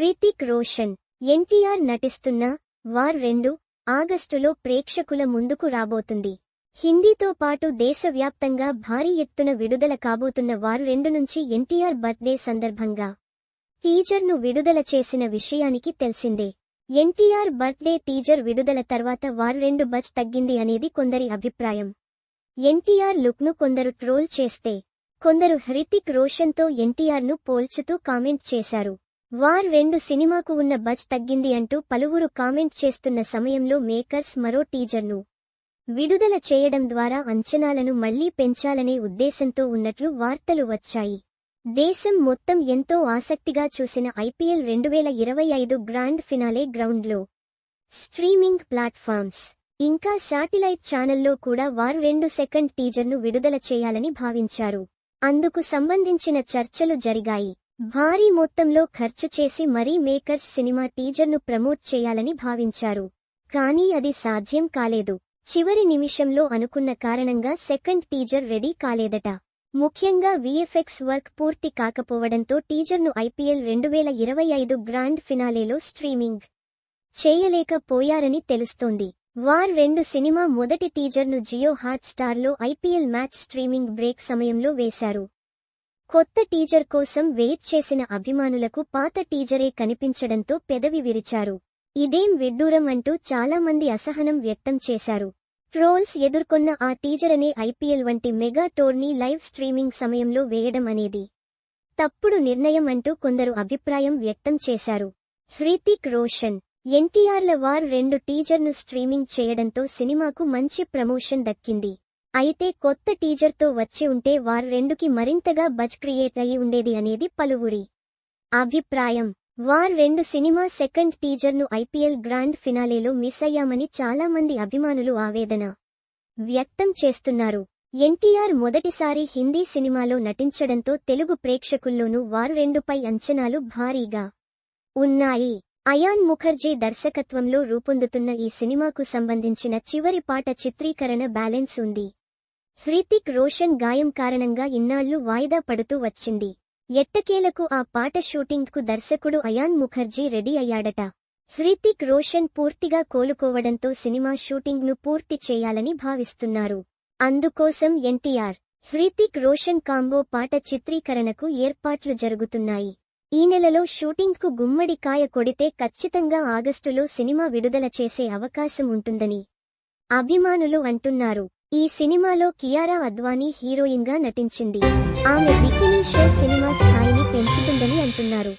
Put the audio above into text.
హృతిక్ రోషన్ ఎన్టీఆర్ నటిస్తున్న వార్ రెండు ఆగస్టులో ప్రేక్షకుల ముందుకు రాబోతుంది. హిందీతో పాటు దేశవ్యాప్తంగా భారీ ఎత్తున విడుదల కాబోతున్న వారు రెండు నుంచి ఎన్టీఆర్ బర్త్డే సందర్భంగా టీజర్ను విడుదల చేసిన విషయానికి తెలిసిందే. ఎన్టీఆర్ బర్త్డే టీజర్ విడుదల తర్వాత వారు రెండు బజ్ తగ్గింది అనేది కొందరి అభిప్రాయం. ఎన్టీఆర్ లుక్ను కొందరు ట్రోల్ చేస్తే కొందరు హృతిక్ రోషన్తో ఎన్టీఆర్ను పోల్చుతూ కామెంట్ చేశారు. వార్ రెండు సినిమాకు ఉన్న బజ్ తగ్గింది అంటూ పలువురు కామెంట్ చేస్తున్న సమయంలో మేకర్స్ మరో టీజర్ను విడుదల చేయడం ద్వారా అంచనాలను మళ్ళీ పెంచాలనే ఉద్దేశంతో ఉన్నట్లు వార్తలు వచ్చాయి. దేశం మొత్తం ఎంతో ఆసక్తిగా చూసిన ఐపీఎల్ రెండువేల ఇరవై ఐదు గ్రాండ్ ఫినాలే గ్రౌండ్లో. Streaming platforms. ఇంకా శాటిలైట్ ఛానల్లో కూడా వారు రెండు సెకండ్ టీజర్ను విడుదల చేయాలని భావించారు. అందుకు సంబంధించిన చర్చలు జరిగాయి. భారీ మొత్తంలో ఖర్చు చేసి మరీ మేకర్స్ సినిమా టీజర్ను ప్రమోట్ చేయాలని భావించారు. కానీ అది సాధ్యం కాలేదు. చివరి నిమిషంలో అనుకున్న కారణంగా సెకండ్ టీజర్ రెడీ కాలేదట. ముఖ్యంగా విఎఫ్ఎక్స్ వర్క్ పూర్తి కాకపోవడంతో టీజర్ను ఐపీఎల్ రెండువేల ఇరవై ఐదు గ్రాండ్ ఫినాలేలో స్ట్రీమింగ్ చేయలేకపోయారని తెలుస్తోంది. వార్ రెండు సినిమా మొదటి టీజర్ను జియో హాట్ స్టార్లో ఐపీఎల్ మ్యాచ్ స్ట్రీమింగ్ బ్రేక్ సమయంలో వేశారు. కొత్త టీజర్ కోసం వెయిట్ చేసిన అభిమానులకు పాత టీజరే కనిపించడంతో పెదవి విరిచారు. ఇదేం విడ్డూరం అంటూ చాలా మంది అసహనం వ్యక్తం చేశారు. ట్రోల్స్ ఎదుర్కొన్న ఆ టీజర్ అనే ఐపీఎల్ వంటి మెగా టోర్నీ లైవ్ స్ట్రీమింగ్ సమయంలో వేయడం అనేది తప్పుడు నిర్ణయం అంటూ కొందరు అభిప్రాయం వ్యక్తం చేశారు. హృతిక్ రోషన్ ఎన్టీఆర్ల వార్ రెండు టీజర్ను స్ట్రీమింగ్ చేయడంతో సినిమాకు మంచి ప్రమోషన్ దక్కింది. అయితే కొత్త టీజర్తో వచ్చి ఉంటే వార్ రెండుకి మరింతగా బజ్ క్రియేట్ అయి ఉండేది అనేది పలువురి అభిప్రాయం. వార్ రెండు సినిమా సెకండ్ టీజర్ను ఐపీఎల్ గ్రాండ్ ఫినాలేలో మిస్ అయ్యామని చాలా మంది అభిమానులు ఆవేదన వ్యక్తం చేస్తున్నారు. ఎన్టీఆర్ మొదటిసారి హిందీ సినిమాలో నటించడంతో తెలుగు ప్రేక్షకుల్లోనూ వారు రెండుపై అంచనాలు భారీగా ఉన్నాయి. అయాన్ ముఖర్జీ దర్శకత్వంలో రూపొందుతున్న ఈ సినిమాకు సంబంధించిన చివరి పాట చిత్రీకరణ బ్యాలెన్స్ ఉంది. హృతిక్ రోషన్ గాయం కారణంగా ఇన్నాళ్ళు వాయిదా పడుతూ వచ్చింది. ఎట్టకేలకు ఆ పాట షూటింగ్కు దర్శకుడు అయాన్ ముఖర్జీ రెడీ అయ్యాడట. హృతిక్ రోషన్ పూర్తిగా కోలుకోవడంతో సినిమా షూటింగ్ను పూర్తి చేయాలని భావిస్తున్నారు. అందుకోసం ఎన్టీఆర్ హృతిక్ రోషన్ కాంబో పాట చిత్రీకరణకు ఏర్పాట్లు జరుగుతున్నాయి. ఈ నెలలో షూటింగ్కు గుమ్మడికాయ కొడితే ఖచ్చితంగా ఆగస్టులో సినిమా విడుదల చేసే అవకాశం ఉంటుందని అభిమానులు అంటున్నారు. ఈ సినిమాలో కియారా అద్వానీ హీరోయిన్గా నటించింది. ఆమె బికినీ షో సినిమా స్థాయిని పెంచుతుందని అంటున్నారు.